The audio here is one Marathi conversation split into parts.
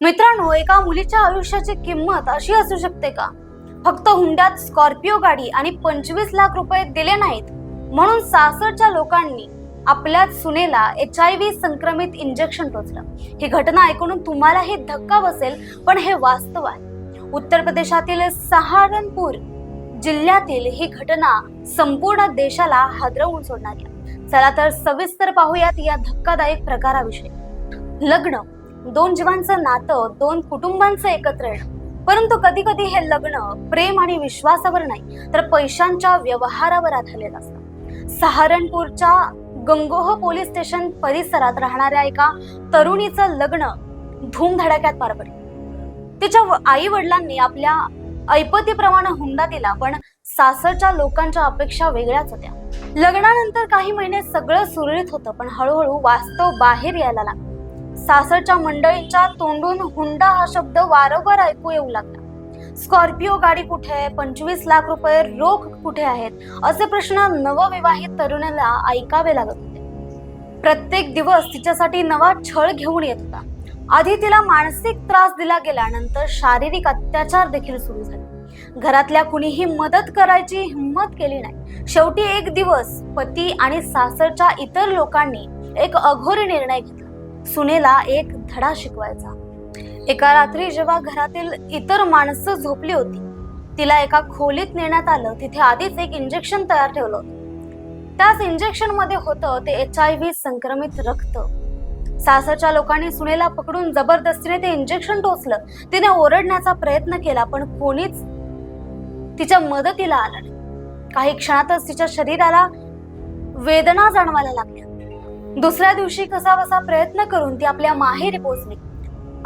मित्रांनो एका मुलीच्या आयुष्याची किंमत अशी असू शकते का? फक्त हुंड्यात स्कॉर्पिओ गाडी आणि पंचवीस लाख रुपये दिले नाहीत. म्हणून सासरच्या लोकांनी आपल्या सुनेला एच आय व्ही संक्रमित इंजेक्शन टोचलं. ही घटना ऐकून तुम्हालाही धक्का बसेल पण हे वास्तव आहे. उत्तर प्रदेशातील सहारनपूर जिल्ह्यातील ही घटना संपूर्ण देशाला हादरवून सोडणारी आहे. चला तर सविस्तर पाहूयात या धक्कादायक प्रकाराविषयी. लग्न दोन जीवांचं नातं दोन कुटुंबांचं एकत्र येणं. परंतु कधी कधी हे लग्न प्रेम आणि विश्वासावर नाही तर पैशांच्या व्यवहारावर आधारलेलं असतं. सहारनपूरच्या गंगोह पोलीस स्टेशन परिसरात राहणाऱ्या एका तरुणीचं लग्न धूमधडाक्यात पार पडलं. तिच्या आई वडिलांनी आपल्या ऐपतीप्रमाणे हुंडा दिला पण सासरच्या लोकांच्या अपेक्षा वेगळ्याच होत्या. लग्नानंतर काही महिने सगळं सुरळीत होतं पण हळूहळू वास्तव बाहेर यायला लागलं. सासरच्या मंडळींच्या तोंडून हुंडा हा शब्द वारंवार ऐकू येऊ लागला. स्कॉर्पिओ गाडी कुठे आहे? पंचवीस लाख रुपये रोख कुठे आहेत? असे प्रश्न नवविवाहित तरुणाला ऐकावे लागत होते. प्रत्येक दिवस तिच्यासाठी नवा छळ घेऊन येत होता. आधी तिला मानसिक त्रास दिला गेला नंतर शारीरिक अत्याचार देखील सुरू झाले. घरातल्या कुणीही मदत करायची हिंमत केली नाही. शेवटी एक दिवस पती आणि सासरच्या इतर लोकांनी एक अघोरी निर्णय घेतला. सुनेला एक धडा शिकवायचा. एका रात्री जेव्हा घरातील इतर माणसं झोपली होती तिला एका खोलीत नेण्यात आलं तिथे आधीच एक इंजेक्शन तयार ठेवलं त्याच इंजेक्शनमध्ये होतं ते एच आय व्ही संक्रमित रक्त. सासरच्या लोकांनी सुनेला पकडून जबरदस्तीने ते इंजेक्शन टोचलं. तिने ओरडण्याचा प्रयत्न केला पण कोणीच तिच्या मदतीला आलं नाही. काही क्षणातच तिच्या शरीराला वेदना जाणवायला लागल्या. दुसऱ्या दिवशी कसा बसा प्रयत्न करून ती आपल्या माहेरी पोहोचली.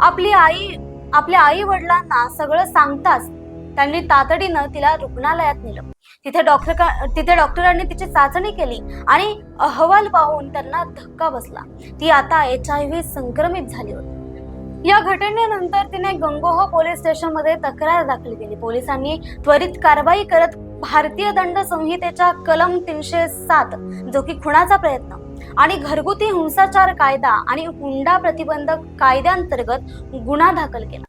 आपली आई आपल्या आई वडिलांना सगळं सांगताच त्यांनी तातडीनं तिला रुग्णालयात नेलं. तिथे डॉक्टर तिथे डॉक्टरांनी तिची चाचणी केली आणि अहवाल पाहून त्यांना धक्का बसला. ती आता एच आय व्ही संक्रमित झाली होती. या घटनेनंतर तिने गंगोह पोलीस स्टेशनमध्ये तक्रार दाखल केली. पोलिसांनी त्वरित कारवाई करत भारतीय दंड संहितेच्या कलम तीनशे सात जो की खुणाचा प्रयत्न आणि घरगुती हिंसाचार कायदा आणि हुंडा प्रतिबंधक कायद्यांतर्गत गुन्हा दाखल केला.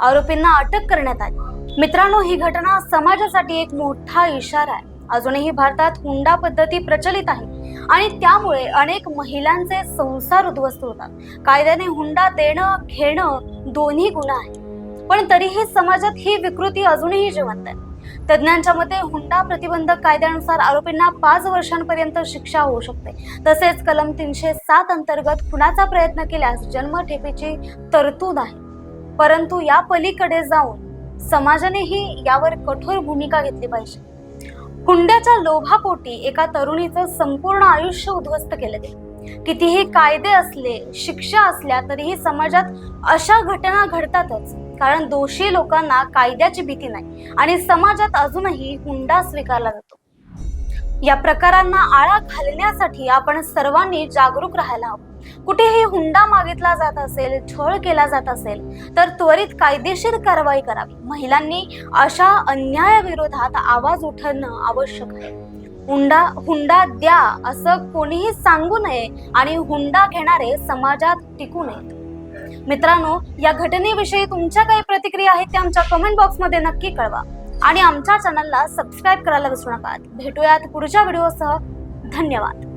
आरोपींना अटक करण्यात आली. मित्रांनो ही घटना समाजासाठी एक मोठा इशारा आहे. अजूनही भारतात हुंडा पद्धती प्रचलित आहे आणि त्यामुळे अनेक महिलांचे संसार उद्ध्वस्त होतात. कायद्याने हुंडा देणं घेणं दोन्ही गुन्हा आहे पण तरीही समाजात ही विकृती अजूनही जिवंत आहे. तज्ज्ञांच्या मते हुंडा प्रतिबंधक कायद्यानुसार आरोपींना पाच वर्षांपर्यंत शिक्षा होऊ शकते. तसेच कलम तीनशे सात अंतर्गत खुनाचा प्रयत्न केल्यास जन्मठेपेची तरतूद आहे. परंतु या पलीकडे जाऊन समाजानेही यावर कठोर भूमिका घेतली पाहिजे. हुंड्याच्या लोभापोटी एका तरुणीचं संपूर्ण आयुष्य उद्ध्वस्त केलं गेलं. कितीही कायदे असले शिक्षा असल्या तरीही समाजात अशा घटना घडतातच. कारण दोषी लोकांना कायद्याची भीती नाही आणि समाजात अजूनही हुंडा स्वीकारला जातो. या प्रकारांना आळा घालण्यासाठी आपण सर्वांनी जागरूक राहायला हवं. कुठेही हुंडा मागितला जात असेल छळ केला जात असेल तर त्वरित कायदेशीर कारवाई करावी. महिलांनी अशा अन्यायाविरोधात आवाज उठवणं आवश्यक आहे. हुंडा हुंडा द्या असं कोणीही सांगू नये आणि हुंडा घेणारे समाजात टिकू नयेत. मित्रांनो या घटनेविषयी तुमच्या काही प्रतिक्रिया आहेत त्या आमच्या कमेंट बॉक्समध्ये नक्की कळवा. आणि आमच्या चॅनलला सबस्क्राईब करायला विसरू नका. भेटूयात पुढच्या व्हिडिओसह धन्यवाद.